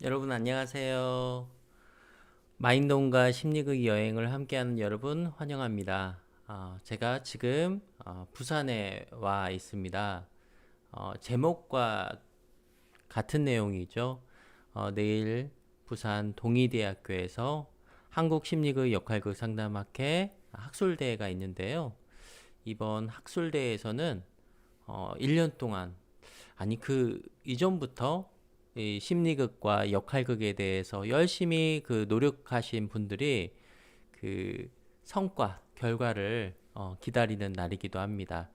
여러분 안녕하세요. 마인동과 심리극 여행을 함께하는 여러분 환영합니다. 어, 제가 지금 어, 부산에 와 있습니다. 어, 제목과 같은 내용이죠. 어, 내일 부산 동의대학교에서 한국심리극 역할극 상담학회 학술대회가 있는데요. 이번 학술대회에서는 어, 1년 동안 아니 그 이전부터 이 심리극과 역할극에 대해서 열심히 그 노력하신 분들이 그 성과, 결과를 어, 기다리는 날이기도 합니다.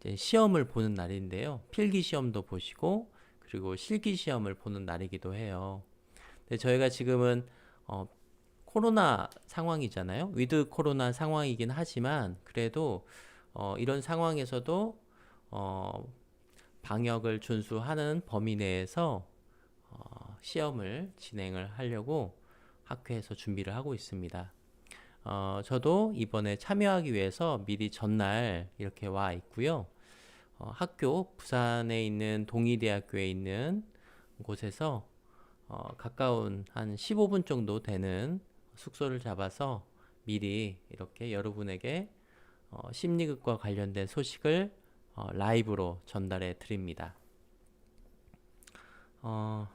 이제 시험을 보는 날인데요. 필기 시험도 보시고 그리고 실기 시험을 보는 날이기도 해요. 근데 저희가 지금은 어, 코로나 상황이잖아요. 위드 코로나 상황이긴 하지만 그래도 어, 이런 상황에서도 어, 방역을 준수하는 범위 내에서 어, 시험을 진행을 하려고 학회에서 준비를 하고 있습니다. 어, 저도 이번에 참여하기 위해서 미리 전날 이렇게 와 있고요. 어, 학교 부산에 있는 동의대학교에 있는 곳에서 어, 가까운 한 15분 정도 되는 숙소를 잡아서 미리 이렇게 여러분에게 어, 심리극과 관련된 소식을 어, 라이브로 전달해 드립니다. 어,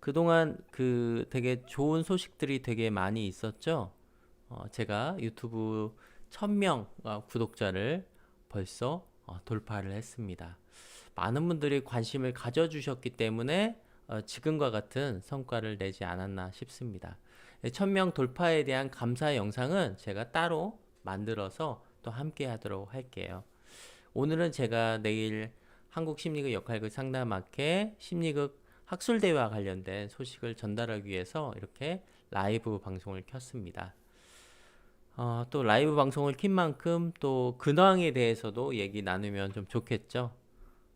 그동안 그 되게 좋은 소식들이 되게 많이 있었죠. 어, 제가 유튜브 1000명 구독자를 벌써 어, 돌파를 했습니다. 많은 분들이 관심을 가져주셨기 때문에 어, 지금과 같은 성과를 내지 않았나 싶습니다. 1000명 돌파에 대한 감사 영상은 제가 따로 만들어서 또 함께 하도록 할게요. 오늘은 제가 내일 한국심리극 역할극 상담학회 심리극 학술대회와 관련된 소식을 전달하기 위해서 이렇게 라이브 방송을 켰습니다. 어, 또 라이브 방송을 킨 만큼 또 근황에 대해서도 얘기 나누면 좀 좋겠죠.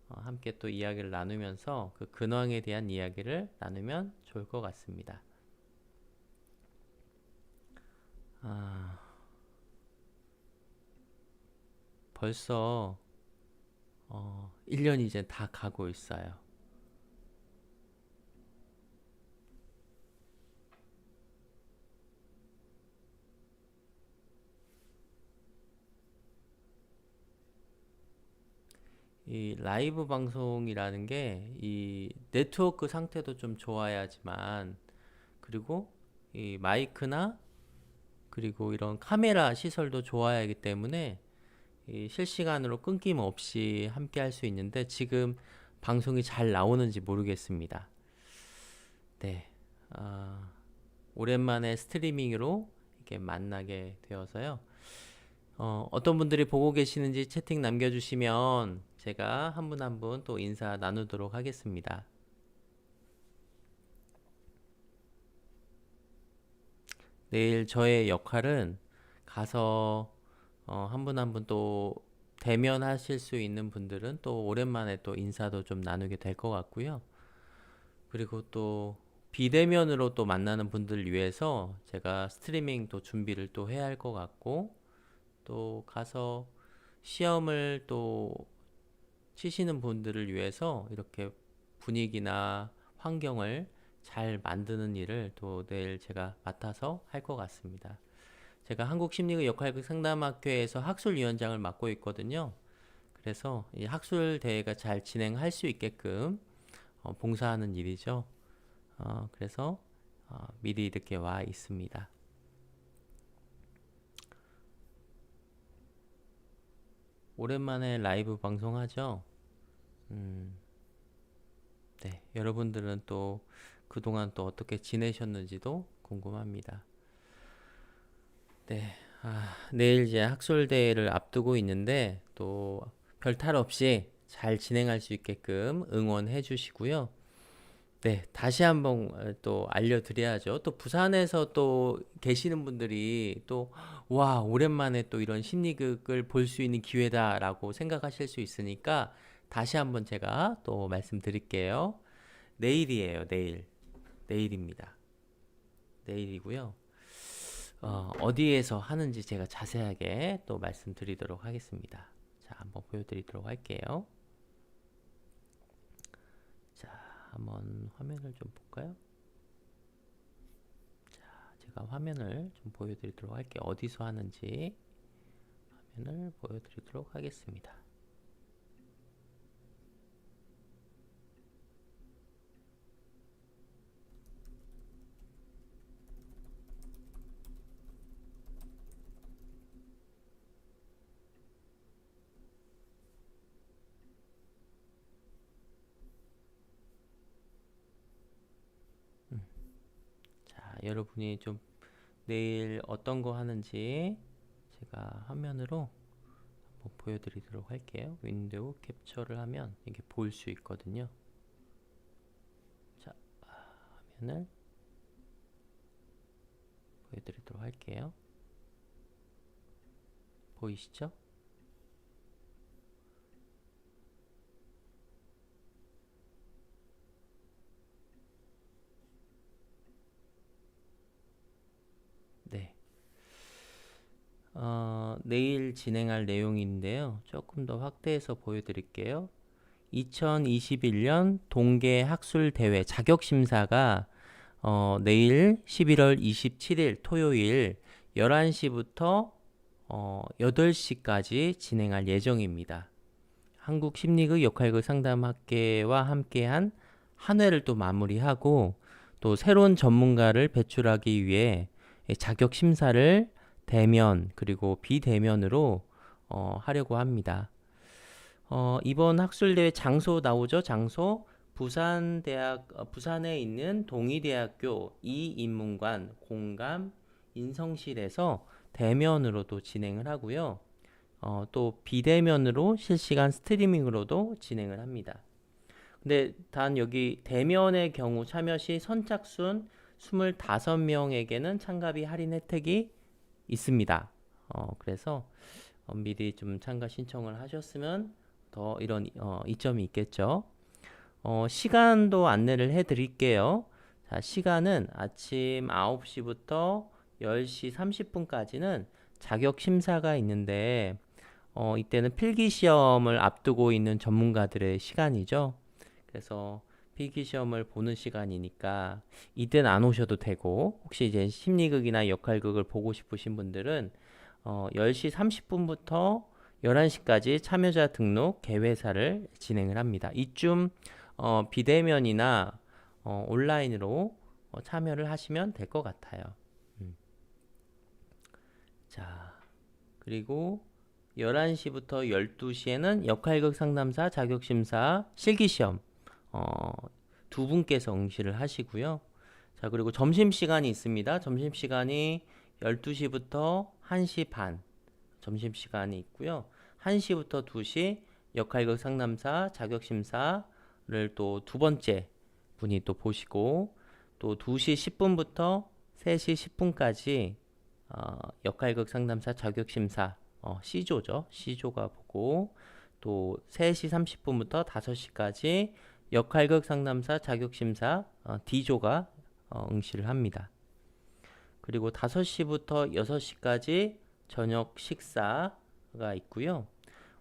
어, 함께 또 이야기를 나누면서 그 근황에 대한 이야기를 나누면 좋을 것 같습니다. 아, 벌써 어, 1년이 이제 다 가고 있어요. 이 라이브 방송이라는 게 이 네트워크 상태도 좀 좋아야지만 그리고 이 마이크나 그리고 이런 카메라 시설도 좋아야 하기 때문에 이 실시간으로 끊김 없이 함께 할 수 있는데 지금 방송이 잘 나오는지 모르겠습니다. 네. 아, 오랜만에 스트리밍으로 이렇게 만나게 되어서요. 어, 어떤 분들이 보고 계시는지 채팅 남겨주시면 제가 한 분 한 분 또 인사 나누도록 하겠습니다. 내일 저의 역할은 가서 어, 한 분 한 분 또 대면하실 수 있는 분들은 또 오랜만에 또 인사도 좀 나누게 될 것 같고요. 그리고 또 비대면으로 또 만나는 분들을 위해서 제가 스트리밍 또 준비를 또 해야 할 것 같고 또 가서 시험을 또 치시는 분들을 위해서 이렇게 분위기나 환경을 잘 만드는 일을 또 내일 제가 맡아서 할 것 같습니다. 제가 한국심리의 역할극 상담학회에서 학술위원장을 맡고 있거든요. 그래서 이 학술 대회가 잘 진행할 수 있게끔 어, 봉사하는 일이죠. 어, 그래서 어, 미리 이렇게 와 있습니다. 오랜만에 라이브 방송하죠? 음, 네. 여러분들은 또 그동안 또 어떻게 지내셨는지도 궁금합니다. 네. 아, 내일 이제 학술대회를 앞두고 있는데 또 별탈 없이 잘 진행할 수 있게끔 응원해 주시고요. 네, 다시 한번 어, 또 알려드려야죠. 또 부산에서 또 계시는 분들이 또, 와, 오랜만에 또 이런 심리극을 볼 수 있는 기회다라고 생각하실 수 있으니까 다시 한번 제가 또 말씀드릴게요. 내일이에요, 내일. 내일입니다. 내일이고요. 어, 어디에서 하는지 제가 자세하게 또 말씀드리도록 하겠습니다. 자, 한번 보여드리도록 할게요. 한번 화면을 좀 볼까요? 자, 제가 화면을 좀 보여드리도록 할게요. 어디서 하는지 화면을 보여드리도록 하겠습니다. 여러분이 좀 내일 어떤 거 하는지 제가 화면으로 한번 보여드리도록 할게요. 윈도우 캡처를 하면 이게 보일 수 있거든요. 자, 화면을 보여드리도록 할게요. 보이시죠? 네. 어, 내일 진행할 내용인데요. 조금 더 확대해서 보여드릴게요. 2021년 동계 학술 대회 자격 심사가 어, 내일 11월 27일 토요일 11시부터 어, 8시까지 진행할 예정입니다. 한국 심리극 역할극 상담학계와 함께한 한 회를 또 마무리하고 또 새로운 전문가를 배출하기 위해 자격 심사를 대면 그리고 비대면으로 어, 하려고 합니다. 어, 이번 학술대회 장소 나오죠? 장소 부산대학 어, 부산에 있는 동의대학교 이인문관 공감 인성실에서 대면으로도 진행을 하고요. 어, 또 비대면으로 실시간 스트리밍으로도 진행을 합니다. 근데 단 여기 대면의 경우 참여 시 선착순 25명에게는 참가비 할인 혜택이 있습니다. 어, 그래서 어, 미리 좀 참가 신청을 하셨으면 더 이런 어, 이점이 있겠죠. 어, 시간도 안내를 해 드릴게요. 자, 시간은 아침 9시부터 10시 30분까지는 자격 심사가 있는데 어, 이때는 필기 시험을 앞두고 있는 전문가들의 시간이죠. 그래서 필기 시험을 보는 시간이니까 이때는 안 오셔도 되고 혹시 이제 심리극이나 역할극을 보고 싶으신 분들은 어, 10시 30분부터 11시까지 참여자 등록 개회사를 진행을 합니다. 이쯤 어, 비대면이나 어, 온라인으로 어, 참여를 하시면 될 것 같아요. 음. 자, 그리고 11시부터 12시에는 역할극 상담사 자격심사 실기시험 어, 두 분께서 응시를 하시고요. 자, 그리고 점심 시간이 있습니다. 점심 시간이 12시부터 1시 반 점심 시간이 있고요. 1시부터 2시 역할극 상담사 자격 심사를 또 두 번째 분이 또 보시고 또 2시 10분부터 3시 10분까지 어, 역할극 상담사 자격 심사 어, C조죠. C조가 보고 또 3시 30분부터 5시까지 역할극 상담사 자격심사 어, D조가 어, 응시를 합니다. 그리고 5시부터 6시까지 저녁 식사가 있고요.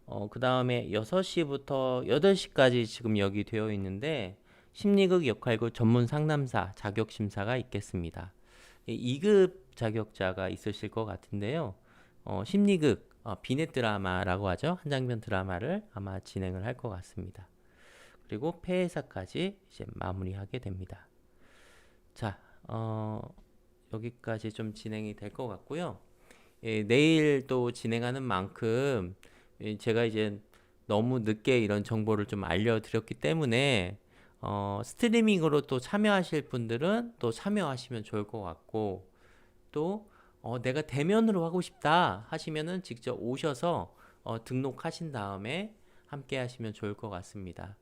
어, 그 다음에 6시부터 8시까지 지금 여기 되어 있는데 심리극 역할극 전문 상담사 자격심사가 있겠습니다. 2급 자격자가 있으실 것 같은데요. 어, 심리극 어, 비넷 드라마라고 하죠. 한 장면 드라마를 아마 진행을 할 것 같습니다. 그리고 폐회사까지 이제 마무리하게 됩니다. 자, 어, 여기까지 좀 진행이 될 것 같고요. 예, 내일 또 진행하는 만큼 예, 제가 이제 너무 늦게 이런 정보를 좀 알려드렸기 때문에 어, 스트리밍으로 또 참여하실 분들은 또 참여하시면 좋을 것 같고 또 어, 내가 대면으로 하고 싶다 하시면은 직접 오셔서 어, 등록하신 다음에 함께 하시면 좋을 것 같습니다.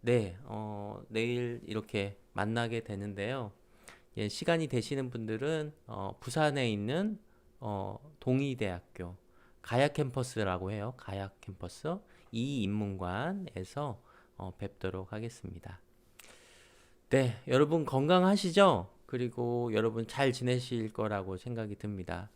네, 어, 내일 이렇게 만나게 되는데요. 예, 시간이 되시는 분들은 어, 부산에 있는 어, 동의대학교 가야 캠퍼스라고 해요. 가야 캠퍼스 이 인문관에서 어, 뵙도록 하겠습니다. 네, 여러분 건강하시죠? 그리고 여러분 잘 지내실 거라고 생각이 듭니다.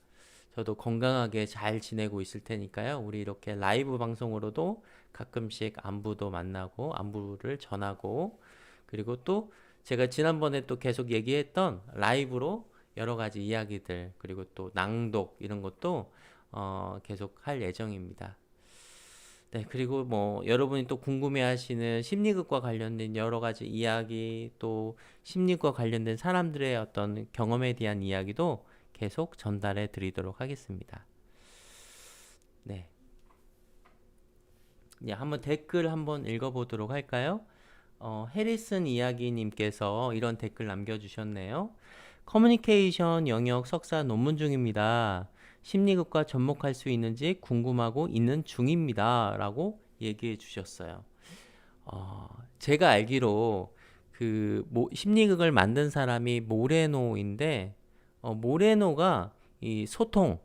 저도 건강하게 잘 지내고 있을 테니까요. 우리 이렇게 라이브 방송으로도 가끔씩 안부도 만나고 안부를 전하고 그리고 또 제가 지난번에 또 계속 얘기했던 라이브로 여러 가지 이야기들 그리고 또 낭독 이런 것도 어, 계속 할 예정입니다. 네, 그리고 뭐 여러분이 또 궁금해하시는 심리극과 관련된 여러 가지 이야기 또 심리과 관련된 사람들의 어떤 경험에 대한 이야기도 계속 전달해 드리도록 하겠습니다. 네. 네, 한번 댓글 한번 읽어보도록 할까요? 어, 해리슨 이야기님께서 이런 댓글 남겨주셨네요. 커뮤니케이션 영역 석사 논문 중입니다. 심리극과 접목할 수 있는지 궁금하고 있는 중입니다. 라고 얘기해 주셨어요. 어, 제가 알기로 그 모, 심리극을 만든 사람이 모레노인데 어, 모레노가 이 소통,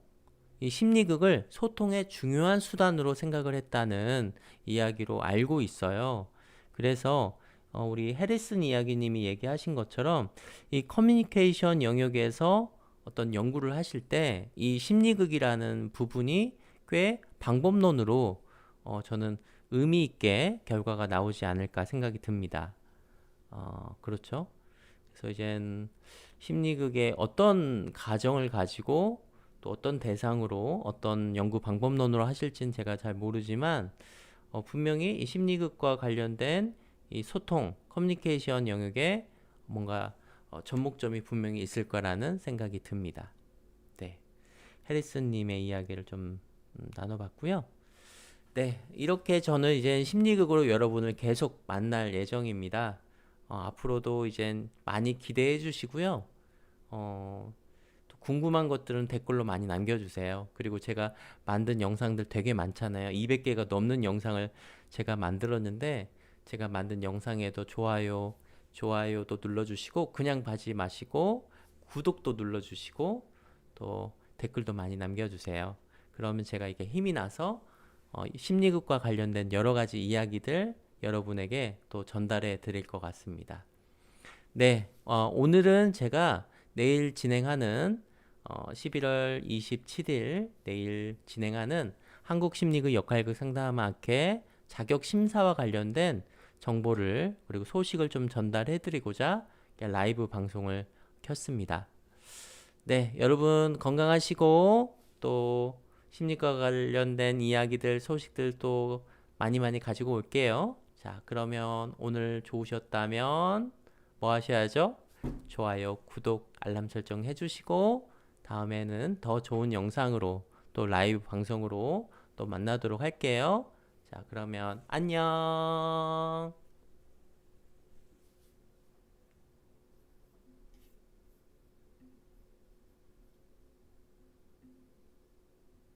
이 심리극을 소통의 중요한 수단으로 생각을 했다는 이야기로 알고 있어요. 그래서 어, 우리 해리슨 이야기님이 얘기하신 것처럼 이 커뮤니케이션 영역에서 어떤 연구를 하실 때 이 심리극이라는 부분이 꽤 방법론으로 어, 저는 의미 있게 결과가 나오지 않을까 생각이 듭니다. 어, 그렇죠? 그래서 이젠 심리극의 어떤 가정을 가지고 또 어떤 대상으로 어떤 연구 방법론으로 하실지는 제가 잘 모르지만 어, 분명히 이 심리극과 관련된 이 소통, 커뮤니케이션 영역에 뭔가 어, 접목점이 분명히 있을 거라는 생각이 듭니다. 네, 해리슨님의 이야기를 좀 음, 나눠봤고요. 네, 이렇게 저는 이제 심리극으로 여러분을 계속 만날 예정입니다. 어, 앞으로도 이제 많이 기대해 주시고요. 어, 또 궁금한 것들은 댓글로 많이 남겨주세요. 그리고 제가 만든 영상들 되게 많잖아요. 200개가 넘는 영상을 제가 만들었는데 제가 만든 영상에도 좋아요, 좋아요도 눌러주시고 그냥 봐지 마시고 구독도 눌러주시고 또 댓글도 많이 남겨주세요. 그러면 제가 이게 힘이 나서 어, 심리극과 관련된 여러 가지 이야기들 여러분에게 또 전달해 드릴 것 같습니다. 네, 어, 오늘은 제가 내일 진행하는 어, 11월 27일 내일 진행하는 한국심리극 역할극 상담학회 자격 심사와 관련된 정보를 그리고 소식을 좀 전달해 드리고자 라이브 방송을 켰습니다. 네, 여러분 건강하시고 또 심리과 관련된 이야기들 소식들 또 많이 많이 가지고 올게요. 자, 그러면 오늘 좋으셨다면 뭐 하셔야죠? 좋아요, 구독, 알람 설정 해주시고 다음에는 더 좋은 영상으로 또 라이브 방송으로 또 만나도록 할게요. 자, 그러면 안녕.